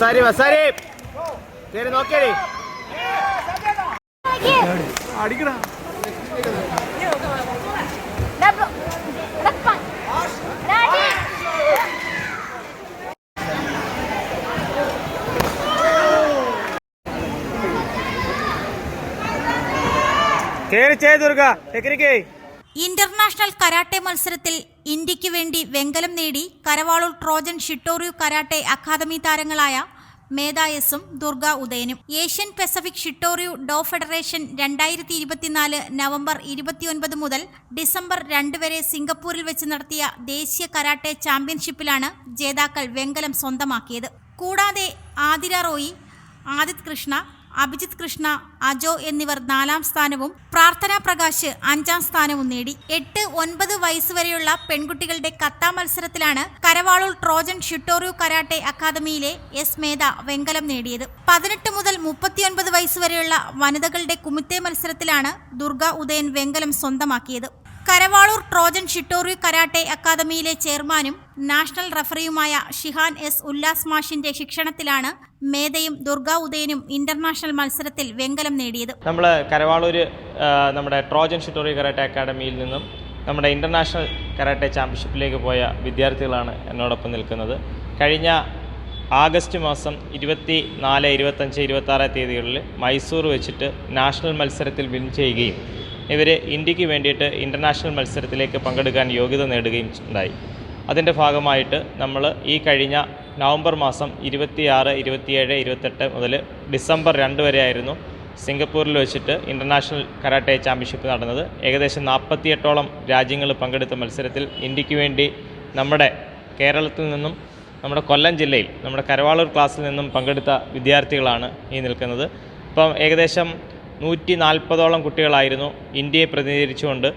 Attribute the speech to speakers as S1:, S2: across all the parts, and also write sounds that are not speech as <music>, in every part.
S1: വസാരി വസാരി ശരി നോക്കിയേ അടിക്കടാ. കേറി ചേ ദുർഗ ടെക്നിക്കേ
S2: ഇന്റർനാഷണൽ കരാട്ടെ മത്സരത്തിൽ ഇന്ത്യയ്ക്ക് വേണ്ടി വെങ്കലം നേടി Karavaloor Trojan shitoryu karate academy താരങ്ങളായ മേധ എസും Durga ഉദയനും. Asian Pacific shitoryu do federation രണ്ടായിരത്തി ഇരുപത്തിനാല് നവംബർ ഇരുപത്തിയൊൻപത് മുതൽ ഡിസംബർ രണ്ട് വരെ സിംഗപ്പൂരിൽ വെച്ച് നടത്തിയ ദേശീയ കരാട്ടെ ചാമ്പ്യൻഷിപ്പിലാണ് ജേതാക്കൾ വെങ്കലം സ്വന്തമാക്കിയത്. കൂടാതെ ആതിര റോയി ആദിത് കൃഷ്ണ അഭിജിത് കൃഷ്ണ അജോ എന്നിവർ നാലാം സ്ഥാനവും പ്രാർത്ഥന പ്രകാശ് അഞ്ചാം സ്ഥാനവും നേടി. എട്ട് ഒൻപത് വയസ്സുവരെയുള്ള പെൺകുട്ടികളുടെ കത്താ മത്സരത്തിലാണ് കരവാളൂർ ട്രോജൻ ഷിട്ടോറിയു കരാട്ടെ അക്കാദമിയിലെ എസ് മേധ വെങ്കലം നേടിയത്. പതിനെട്ട് മുതൽ മുപ്പത്തിയൊൻപത് വയസ്സുവരെയുള്ള വനിതകളുടെ കുമിത്തെ മത്സരത്തിലാണ് ദുർഗ ഉദയൻ വെങ്കലം സ്വന്തമാക്കിയത്. കരവാളൂർ ട്രോജൻ ഷിട്ടോറി കരാട്ടെ അക്കാദമിയിലെ ചെയർമാനും നാഷണൽ റഫറിയുമായ ഷിഹാൻ എസ് ഉല്ലാസ് മാഷിന്റെ ശിക്ഷണത്തിലാണ് മേധയും ദുർഗാ ഉദയനും ഇന്റർനാഷണൽ മത്സരത്തിൽ വെങ്കലം നേടിയത്.
S3: നമ്മൾ കരവാളൂർ നമ്മുടെ ട്രോജൻ ഷിട്ടോറി കരാട്ടെ അക്കാദമിയിൽ നിന്നും നമ്മുടെ ഇന്റർനാഷണൽ കരാട്ടെ ചാമ്പ്യൻഷിപ്പിലേക്ക് പോയ വിദ്യാർത്ഥികളാണ് എന്നോടൊപ്പം നിൽക്കുന്നത്. കഴിഞ്ഞ ആഗസ്റ്റ് മാസം ഇരുപത്തി നാല് ഇരുപത്തഞ്ച് ഇരുപത്താറ് തീയതികളിൽ മൈസൂർ വെച്ചിട്ട് നാഷണൽ മത്സരത്തിൽ വിൻ ചെയ്യുകയും ഇവർ ഇന്ത്യയ്ക്ക് വേണ്ടിയിട്ട് ഇന്റർനാഷണൽ മത്സരത്തിലേക്ക് പങ്കെടുക്കാൻ യോഗ്യത നേടുകയും ഉണ്ടായി. അതിന്റെ ഭാഗമായിട്ട് നമ്മൾ ഈ കഴിഞ്ഞ നവംബർ മാസം ഇരുപത്തിയാറ് ഇരുപത്തിയേഴ് ഇരുപത്തെട്ട് മുതൽ ഡിസംബർ രണ്ട് വരെ ആയിരുന്നു സിംഗപ്പൂരിൽ വെച്ചിട്ട് ഇന്റർനാഷണൽ കരാട്ടെ ചാമ്പ്യൻഷിപ്പ് നടന്നത്. ഏകദേശം നാൽപ്പത്തിയെട്ടോളം രാജ്യങ്ങൾ പങ്കെടുത്ത മത്സരത്തിൽ ഇന്ത്യയ്ക്ക് വേണ്ടി നമ്മുടെ കേരളത്തിൽ നിന്നും നമ്മുടെ കൊല്ലം ജില്ലയിൽ നമ്മുടെ കരവാളൂർ ക്ലാസ്സിൽ നിന്നും പങ്കെടുത്ത വിദ്യാർത്ഥികളാണ് ഈ നിൽക്കുന്നത്. ഇപ്പം ഏകദേശം നൂറ്റി നാൽപ്പതോളം കുട്ടികളായിരുന്നു ഇന്ത്യയെ പ്രതിനിധീകരിച്ചുകൊണ്ട്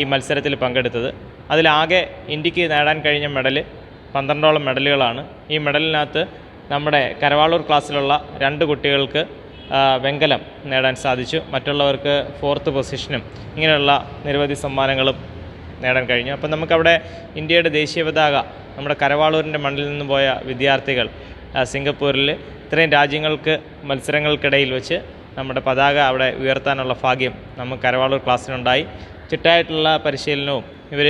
S3: ഈ മത്സരത്തിൽ പങ്കെടുത്തത്. അതിലാകെ ഇന്ത്യയ്ക്ക് നേടാൻ കഴിഞ്ഞ മെഡൽ പന്ത്രണ്ടോളം മെഡലുകളാണ്. ഈ മെഡലിനകത്ത് നമ്മുടെ കരവാളൂർ ക്ലാസ്സിലുള്ള രണ്ട് കുട്ടികൾക്ക് വെങ്കലം നേടാൻ സാധിച്ചു. മറ്റുള്ളവർക്ക് ഫോർത്ത് പൊസിഷനും ഇങ്ങനെയുള്ള നിരവധി സമ്മാനങ്ങളും നേടാൻ കഴിഞ്ഞു. അപ്പം നമുക്കവിടെ ഇന്ത്യയുടെ ദേശീയ പതാക നമ്മുടെ കരവാളൂരിന്റെ മണ്ണിൽ നിന്ന് പോയ വിദ്യാർത്ഥികൾ സിംഗപ്പൂരിൽ ഇത്രയും രാജ്യങ്ങൾക്ക് മത്സരങ്ങൾക്കിടയിൽ വെച്ച് നമ്മുടെ പതാക അവിടെ ഉയർത്താനുള്ള ഭാഗ്യം നമുക്ക് കരവാളൂർ ക്ലാസ്സിനുണ്ടായി. ചിട്ടായിട്ടുള്ള പരിശീലനവും ഇവർ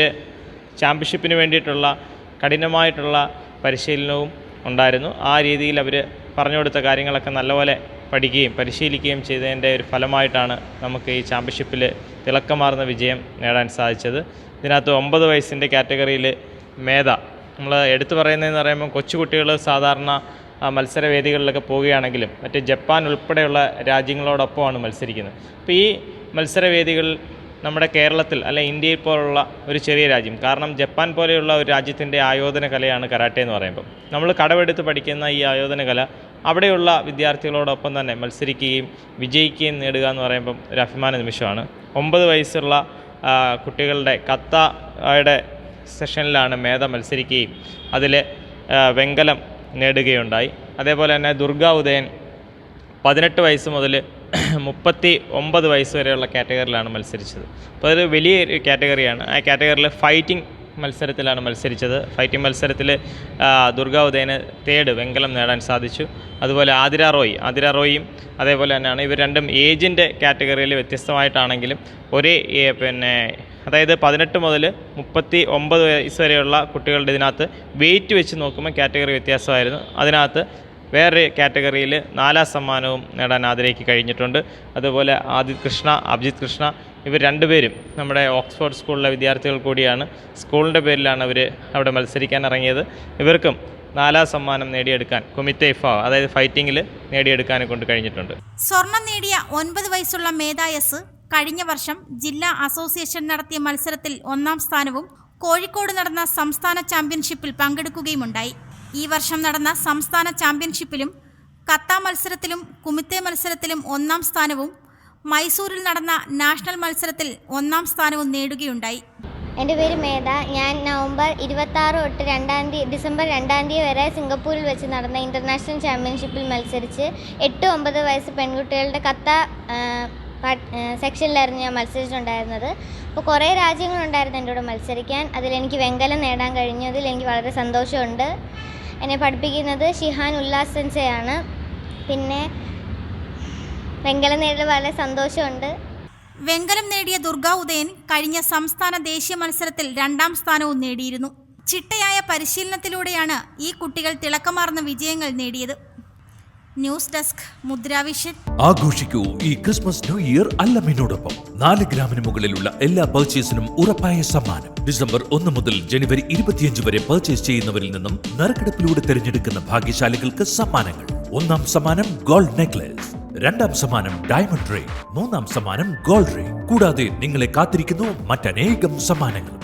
S3: ചാമ്പ്യൻഷിപ്പിന് വേണ്ടിയിട്ടുള്ള കഠിനമായിട്ടുള്ള പരിശീലനവും ഉണ്ടായിരുന്നു. ആ രീതിയിൽ അവർ പറഞ്ഞു കൊടുത്ത കാര്യങ്ങളൊക്കെ നല്ലപോലെ പഠിക്കുകയും പരിശീലിക്കുകയും ചെയ്തതിന്റെ ഒരു ഫലമായിട്ടാണ് നമുക്ക് ഈ ചാമ്പ്യൻഷിപ്പിൽ തിളക്കമാർന്ന വിജയം നേടാൻ സാധിച്ചത്. ഇതിനകത്ത് ഒമ്പത് വയസ്സിന്റെ കാറ്റഗറിയിൽ മേധ. നമ്മൾ എടുത്തു പറയുന്നതെന്ന് പറയുമ്പോൾ കൊച്ചുകുട്ടികൾ സാധാരണ മത്സരവേദികളിലൊക്കെ പോവുകയാണെങ്കിലും മറ്റ് ജപ്പാൻ ഉൾപ്പെടെയുള്ള രാജ്യങ്ങളോടൊപ്പമാണ് മത്സരിക്കുന്നത്. അപ്പോൾ ഈ മത്സരവേദികളിൽ നമ്മുടെ കേരളത്തിൽ അല്ലെ ഇന്ത്യയിൽ പോലുള്ള ഒരു ചെറിയ രാജ്യം കാരണം ജപ്പാൻ പോലെയുള്ള ഒരു രാജ്യത്തിന്റെ ആയോധന കലയാണ് കരാട്ടെ എന്ന് പറയുമ്പോൾ നമ്മൾ കടമെടുത്ത് പഠിക്കുന്ന ഈ ആയോധന കല അവിടെയുള്ള വിദ്യാർത്ഥികളോടൊപ്പം തന്നെ മത്സരിക്കുകയും വിജയിക്കുകയും നേടുക എന്ന് പറയുമ്പം ഒരു അഭിമാന നിമിഷമാണ്. ഒമ്പത് വയസ്സുള്ള കുട്ടികളുടെ കത്തയുടെ സെഷനിലാണ് മേധ മത്സരിക്കുകയും അതിൽ വെങ്കലം നേടുകയുണ്ടായി. അതേപോലെ തന്നെ ദുർഗാ ഉദയൻ പതിനെട്ട് വയസ്സ് മുതൽ <clears throat> മുപ്പത്തി ഒമ്പത് വയസ്സ് വരെയുള്ള കാറ്റഗറിയിലാണ് മത്സരിച്ചത്. അപ്പോൾ അതൊരു വലിയ കാറ്റഗറിയാണ്. ആ കാറ്റഗറിയിൽ ഫൈറ്റിംഗ് മത്സരത്തിലാണ് മത്സരിച്ചത്. ഫൈറ്റിംഗ് മത്സരത്തിൽ ദുർഗാ ഉദയന് തേർഡ് വെങ്കലം നേടാൻ സാധിച്ചു. അതുപോലെ ആതിര റോയ്. ആതിര റോയും അതേപോലെ തന്നെയാണ്. ഇവർ രണ്ടും ഏജിന്റെ കാറ്റഗറിയിൽ വ്യത്യസ്തമായിട്ടാണെങ്കിലും ഒരേ പിന്നെ അതായത് പതിനെട്ട് മുതൽ മുപ്പത്തി ഒമ്പത് വയസ്സ് വരെയുള്ള കുട്ടികളുടെ ഇതിനകത്ത് വെയിറ്റ് വെച്ച് നോക്കുമ്പോൾ കാറ്റഗറി വ്യത്യാസമായിരുന്നു. അതിനകത്ത് വേറെ കാറ്റഗറിയിൽ നാലാം സമ്മാനവും നേടാൻ ആതിരയ്ക്ക് കഴിഞ്ഞിട്ടുണ്ട്. അതുപോലെ ആദിത് കൃഷ്ണ അഭിജിത് കൃഷ്ണ ഇവർ രണ്ടുപേരും നമ്മുടെ ഓക്സ്ഫോർഡ് സ്കൂളിലെ വിദ്യാർത്ഥികൾ കൂടിയാണ്. സ്കൂളിന്റെ പേരിലാണ് അവർ അവിടെ മത്സരിക്കാൻ ഇറങ്ങിയത്. ഇവർക്കും നാലാം സമ്മാനം നേടിയെടുക്കാൻ ഇഫ അതായത് ഫൈറ്റിങ്ങിൽ നേടിയെടുക്കാനെ കൊണ്ട് കഴിഞ്ഞിട്ടുണ്ട്.
S2: സ്വർണം നേടിയ ഒൻപത് വയസ്സുള്ള മേധ എസ് കഴിഞ്ഞ വർഷം ജില്ലാ അസോസിയേഷൻ നടത്തിയ മത്സരത്തിൽ ഒന്നാം സ്ഥാനവും കോഴിക്കോട് നടന്ന സംസ്ഥാന ചാമ്പ്യൻഷിപ്പിൽ പങ്കെടുക്കുകയുമുണ്ടായി. ഈ വർഷം നടന്ന സംസ്ഥാന ചാമ്പ്യൻഷിപ്പിലും കത്ത മത്സരത്തിലും കുമിത്തെ മത്സരത്തിലും ഒന്നാം സ്ഥാനവും മൈസൂരിൽ നടന്ന നാഷണൽ മത്സരത്തിൽ ഒന്നാം സ്ഥാനവും നേടുകയുണ്ടായി.
S4: എന്റെ പേര് മേധ ഞാൻ നവംബർ ഇരുപത്തി ആറ് തൊട്ട് രണ്ടാം തീയതി ഡിസംബർ രണ്ടാം തീയതി വരെ സിംഗപ്പൂരിൽ വെച്ച് നടന്ന ഇന്റർനാഷണൽ ചാമ്പ്യൻഷിപ്പിൽ മത്സരിച്ച് എട്ട് ഒമ്പത് വയസ്സ് പെൺകുട്ടികളുടെ കത്ത സെക്ഷനിലായിരുന്നു ഞാൻ മത്സരിച്ചിട്ടുണ്ടായിരുന്നത് അപ്പോൾ കുറേ രാജ്യങ്ങളുണ്ടായിരുന്നു എന്റെ കൂടെ മത്സരിക്കാൻ. അതിലെനിക്ക് വെങ്കലം നേടാൻ കഴിഞ്ഞതിൽ എനിക്ക് വളരെ സന്തോഷമുണ്ട്. എന്നെ പഠിപ്പിക്കുന്നത് ഷിഹാൻ ഉല്ലാസ് സെൻസെയാണ്. പിന്നെ വെങ്കലം നേടിയത് വളരെ സന്തോഷമുണ്ട്.
S2: വെങ്കലം നേടിയ ദുർഗാ ഉദയൻ കഴിഞ്ഞ സംസ്ഥാന ദേശീയ മത്സരത്തിൽ രണ്ടാം സ്ഥാനവും നേടിയിരുന്നു. ചിട്ടയായ പരിശീലനത്തിലൂടെയാണ് ഈ കുട്ടികൾ തിളക്കമാർന്ന വിജയങ്ങൾ നേടിയത്. News desk Mudravision.
S5: ആഘോഷിക്കൂ ഈ ക്രിസ്മസ് ന്യൂ ഇയർ അല്ലമ്മിനോടൊപ്പം. നാല് ഗ്രാമിന് മുകളിലുള്ള എല്ലാ പർച്ചേസിനും ഉറപ്പായ സമ്മാനം. ഡിസംബർ ഒന്ന് മുതൽ ജനുവരി ഇരുപത്തിയഞ്ച് വരെ പർച്ചേസ് ചെയ്യുന്നവരിൽ നിന്നും നറുക്കെടുപ്പിലൂടെ തിരഞ്ഞെടുക്കുന്ന ഭാഗ്യശാലികൾക്ക് സമ്മാനങ്ങൾ. ഒന്നാം സമ്മാനം ഗോൾഡ് നെക്ലസ് രണ്ടാം സമ്മാനം ഡയമണ്ട് റേ മൂന്നാം സമ്മാനം ഗോൾഡ് റേ കൂടാതെ നിങ്ങളെ കാത്തിരിക്കുന്നു മറ്റനേകം സമ്മാനങ്ങൾ